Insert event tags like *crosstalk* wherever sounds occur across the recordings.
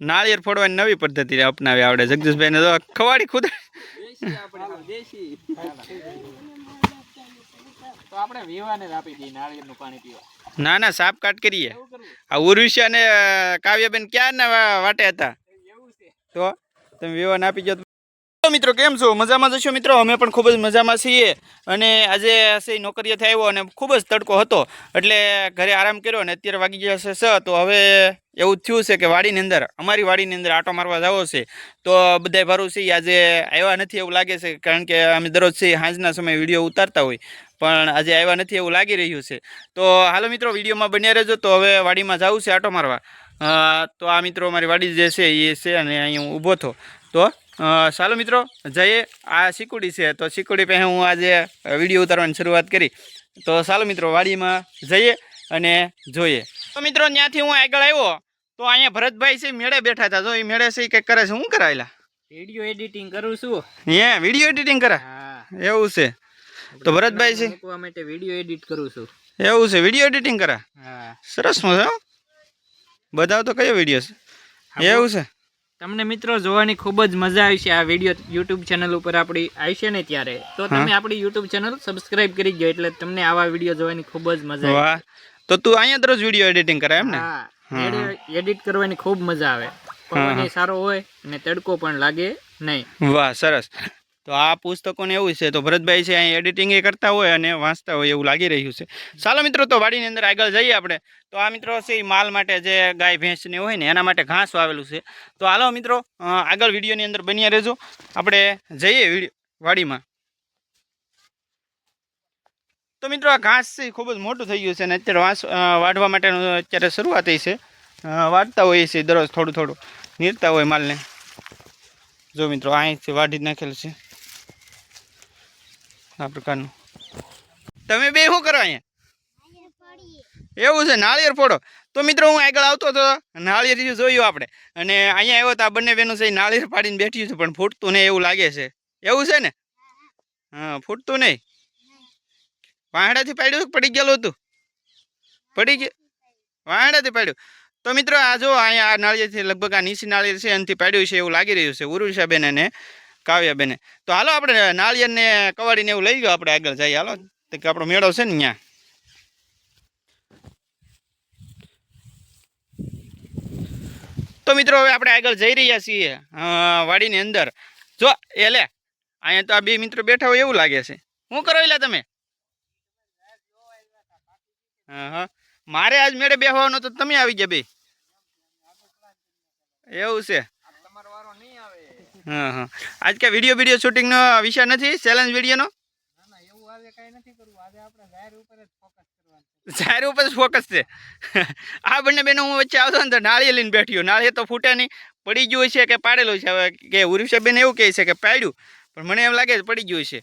નાળિયેર ફોડવાની નવી પદ્ધતિ અપનાવી આવડે. જગદીશભાઈને તો ખવાડી ખુદ ના ના સાપ કાટ કરીએ. આ ઉર્વિશા અને કાવ્યબેન વા- વાટે હતા? તો તમે વિવાન આપી જાઓ તો મિત્રો, કેમ છો? મજામાં જશો મિત્રો? અમે પણ ખૂબ જ મજામાં છીએ. અને આજે સહી નોકરીએથી આવ્યો અને ખૂબ જ તડકો હતો. એટલે ઘરે આરામ કર્યો અને અત્યારે વાગી ગયા છે સ. તો હવે એવું થયું છે કે વાડીની અંદર, અમારી વાડીની અંદર આટો મારવા જવો છે. તો બધાય ભરું છે આજે આવ્યા નથી એવું લાગે છે, કારણ કે અમે દરરોજ છે સાંજના સમયે વીડિયો ઉતારતા હોય. પણ આજે આવ્યા નથી એવું લાગી રહ્યું છે. તો હાલો મિત્રો, વિડીયોમાં બન્યા રહેજો. તો હવે વાડીમાં જવું છે આટો મારવા. તો આ મિત્રો અમારી વાડી જે છે એ છે અને અહીં હું ઊભો હતો તો ચાલો મિત્રો જઈએ. આ શીકુડી છે તો શીકુડી પાસે હું આજે વીડિયો ઉતારવાની શરૂઆત કરી. તો ચાલો મિત્રો વાડીમાં જઈએ અને જોઈએ. તો મિત્રો ત્યાંથી હું આગળ આવ્યો તો અહીંયા ભરતભાઈ છે મેળે બેઠા હતા. તો એ મેળે છે કંઈક કરે છે શું કરાયેલા વીડિયો એડિટિંગ કરું છું. હે વીડિયો એડિટિંગ કરે? એવું છે. તો ભરતભાઈ છે? મૂકવા માટે વીડિયો એડિટ કરું છું. એવું છે વીડિયો એડિટિંગ કરે? હા. સરસ મજા. બતાવો તો કયો વીડિયો છે? એવું છે? તમને મિત્રો જોવાની ખૂબ જ મજા આવી છે આ વીડિયો યુટ્યુબ ચેનલ ઉપર આપણી આવશે ને ત્યારે. તો તમે આપણી યુટ્યુબ ચેનલ સબસ્ક્રાઇબ કરી ગયો એટલે તમને આવા વીડિયો જોવાની ખૂબ જ મજા આવે. તો તું અહીંયા દરરોજ વીડિયો એડિટિંગ કરે એમ ને? એડિટ કરવાની ખૂબ મજા આવે. પવન સારો હોય અને તડકો પણ લાગે નહીં. વાહ સરસ. તો આ પુસ્તકોને એવું છે, તો ભરતભાઈ છે અહીં એડિટિંગ એ કરતા હોય અને વાંચતા હોય એવું લાગી રહ્યું છે. ચાલો મિત્રો, તો વાડીની અંદર આગળ જઈએ આપણે. તો આ મિત્રો છે એ માલ માટે જે ગાય, ભેંસને હોય ને, એના માટે ઘાસ વાવેલું છે. તો હાલો મિત્રો આગળ વિડીયોની અંદર બન્યા રહેજો. આપણે જઈએ વાડીમાં. તો મિત્રો, આ ઘાસ છે એ ખૂબ જ મોટું થઈ ગયું છે અને અત્યારે વાંસ વાઢવા માટેનું અત્યારે શરૂઆત થઈ છે. વાઢતા હોઈએ છીએ દરરોજ થોડું થોડું. નીરતા હોય માલને. જો મિત્રો અહીંથી વાઢી નાખેલ છે. આ પ્રકારનું. તમે બે શું કરો અહીંયા? એવું છે, નાળિયેર ફોડો. તો મિત્રો, હું આગળ આવતો હતો. નાળિયેર જોયું આપણે. અને અહીંયા આવ્યો તો આ બંને બેનું છે એ નાળિયેર પાડીને બેઠ્યું છે, પણ ફૂટતું નહીં એવું લાગે છે. એવું છે ને? હા, ફૂટતું નહીં. વાંહડાથી પાડ્યું પડી ગયેલું હતું? પડી ગયું, વાંહડાથી પાડ્યું. તો મિત્રો, આ જો અહીંયા આ નાળિયેરથી, લગભગ આ નીચી નાળિયેર છે, એનાથી પાડ્યું છે એવું લાગી રહ્યું છે. ઉરુષાબેન અને કાવ્યાબેને. તો હાલો આપણે નાળિયેરને કવાડીને એવું લઈ ગયો આપણે આગળ જઈએ. હાલો કે આપણો મેળો છે ને ત્યાં તો મિત્રો, હવે આપણે આગળ જઈ રહ્યા છીએ વાડીની અંદર. જો, એ લે, અહીંયા તો આ બે મિત્રો બેઠા હોય એવું લાગે છે. શું કરો એલા તમે? હા મારે આજ મેળે બેહવાનો તો તમે આવી ગયા બે. એવું છે તમારો વારો નહીં આવે હા હા. આજ કે વીડિયો વીડિયો શૂટિંગનો વિષય નથી? ચેલેન્જ વિડીયોનો જાહેર ઉપર જ ફોકસ છે. આ બંને બેનો હું વચ્ચે આવતો ને તો નાળિયેર લઈને બેઠ્યો નાળિયેર તો ફૂટે નહીં. પડી ગયું છે કે પાડેલું છે? હવે કે ઉર્વિશાબેન એવું કહે છે કે પાડ્યું. પણ મને એમ લાગે છે પડી ગયું છે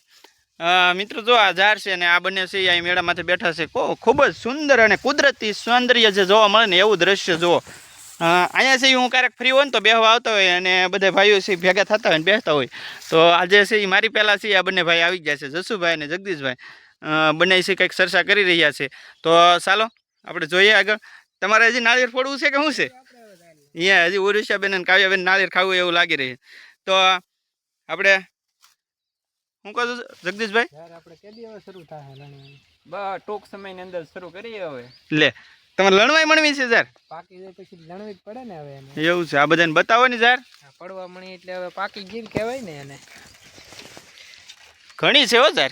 મિત્રો જો આ ઝાડ છે ને આ બંને છે અહીં મેળામાંથી બેઠા છે. ખૂબ જ સુંદર અને કુદરતી સૌંદર્ય જે જોવા મળે ને એવું દ્રશ્ય જુઓ. અહીંયા છે હું ક્યારેક ફ્રી હોય ને તો બેહવા આવતા હોય અને બધા ભાઈઓ છે ભેગા થતા હોય ને બેસતા હોય. તો આજે છે મારી પહેલાં છે આ બંને ભાઈ આવી ગયા છે જસુભાઈ અને જગદીશભાઈ. બંને છે કંઈક ચર્ચા કરી રહ્યા છે. તો ચાલો આપણે જોઈએ આગળ. તમારે હજી નાળિયેર ફોડવું છે કે શું છે? અહીંયા હજી ઉરુષાબેન અને કાવ્યાબેન નાળિયેર ખાવું એવું લાગી રહ્યું. તો આપણે શું કહું છું જગદીશભાઈ? આપણે કેદી હવે શરૂ થાય બસ ટૂંક સમયની અંદર શરૂ કરીએ હવે. લે તમારે લણવાય મણવી છે સર પાકી જાય પછી લણવી જ પડે ને હવે એને. એવું છે આ બધાને બતાવો ને સર પડવા મણી એટલે હવે પાકી ગીર કહેવાય ને એને. ઘણી છે હો સર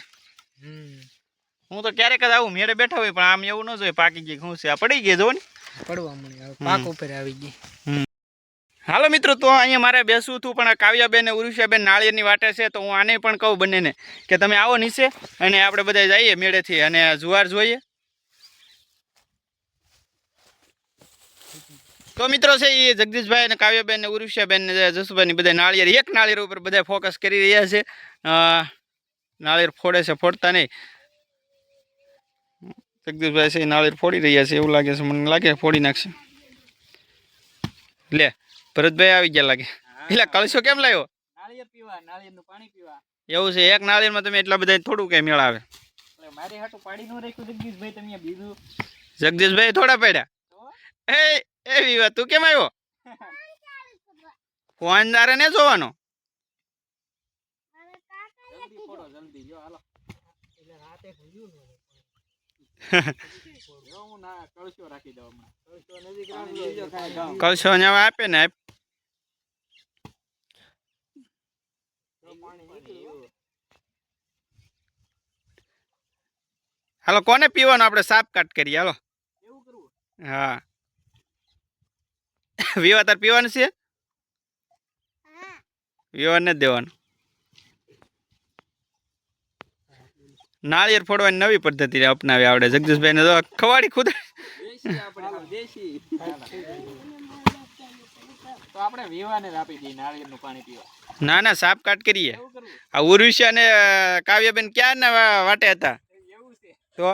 હું તો ક્યારેક જ આવું મેળે બેઠા હોય પણ આમ એવું ન જોઈએ પાકી ગઈ શું છે. આ પડી ગઈ જો ને. પડવા મળી હવે પાક ઉપર આવી ગઈ. હાલો મિત્રો તો અહીંયા મારે બેસવું હતું પણ આ કાવ્યાબેન અને ઉરુષાબેન નાળિયેરની વાટે છે તો હું આને પણ કહું બંનેને કે તમે આવો નીચે અને આપણે બધા જઈએ મેળેથી અને જુવાર જોઈએ. તો મિત્રો છે એ જગદીશભાઈ અને કાવ્યાબેન ને ઉરુષાબેન ને જસુભાઈ બધા નાળિયેર. એક નાળિયેર ઉપર બધા ફોકસ કરી રહ્યા છે. અ, નાળિયેર ફોડે છે ફોડતા નહીં. જગદીશભાઈ છે એ નાળિયેર ફોડી રહ્યા છે એવું લાગે છે મને લાગે ફોડી નાખશે. લે ભરતભાઈ આવી ગયા લાગે. પેલા કળશો કેમ લાવ્યો નાળિયેર પીવા નાળિયેરનું પાણી પીવા. એવું છે એક નાળિયેરમાં તમે એટલા બધા થોડું કઈ મેળ આવે એટલે મારી હાટું પાડી નો રાખ્યું જગદીશભાઈ તમે બીજું. જગદીશભાઈ થોડા પડ્યા. તો? એ એવી વાત તું કેમ આવ્યો? ફોન તારે ને જોવાનો. કલશો ને આપે ને હાલો, કોને પીવાનું? આપણે સાપ કાટ કરીએ, હાલો. હા. *laughs* વિવા તાર પીવાનું છે? વિવાને નથી દેવાનું. નાળિયેર ફોડવાની નવી પદ્ધતિ અપનાવી આવડે. જગદીશભાઈ ને તો ખવાડી ખુદ. દેશી આપણે દેશી. તો આપણે વિવાને જ આપી દઈએ નાળિયેરનું પાણી પીવા. ના ના સાપ કાટ કરીએ. આ ઉર્વિશા ને કાવ્યબેન ક્યાં ના વાટે હતા? તો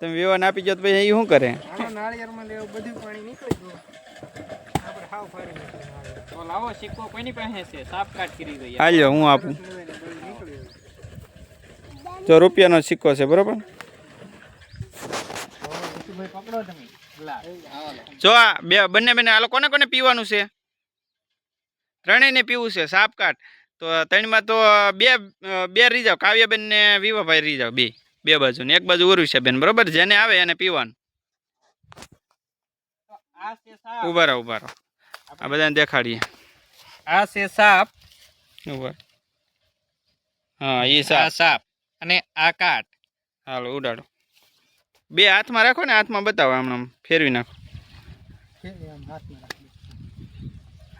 તમે વિવાન આપી જાઓ તો પછી એ શું કરે? તો લાવો સિક્કો કોઈની પાસે છે? સાપ કાટ કરી દઈએ. હાલ્યો હું આપું. તો રૂપિયાનો સિક્કો છે બરોબર? પકડો તમે લા આવો જો આ બે બંને બંને હાલો કોને કોને પીવાનું છે? ત્રણેયને પીવું છે સાપ કાટ તો ત્રણમાં તો બે અ, બે રહી જાવ કાવ્યાબેન ને વિવાભાઈ રહી જાવ બે બે બાજુ ને એક બાજુ ઉર્વિશાબેન બરોબર? જેને આવે એને પીવાનું. તો આ છે સાપ. ઊભા રહો ઊભા રહો. આ બધાને દેખાડીએ. આ છે સાપ. હા એ સાપ. સાપ અને આ કાટ. હાલો ઉડાડો. બે હાથમાં રાખો ને હાથમાં બતાવો હમણાં. ફેરવી નાખો.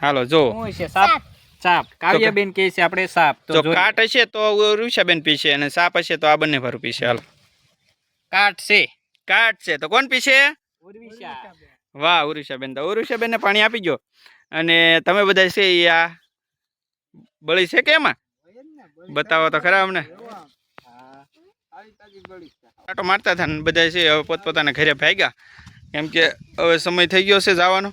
હાલો જો. છે સાપ? સાપ. કાવ્યાબેન કહે છે આપણે સાપ. તો કાટ હશે તો ઋષાબેન પીશે અને સાપ હશે તો આ બંને ભરું પીશે. હાલો. કાટ છે. કાટ છે. તો કોણ પીશે? ઉર્વિશા. વાહ, ઉરુષાબેન તો, ઉરુષાબેનને પાણી આપી ગયો અને તમે બધા છે એ આ બળી છે કે એમાં? બતાવો તો ખરા અમને. આટો મારતા હતા ને બધા છે હવે પોતપોતાના ઘરે ભાગ્યા. કેમ કે હવે સમય થઈ ગયો છે જવાનો.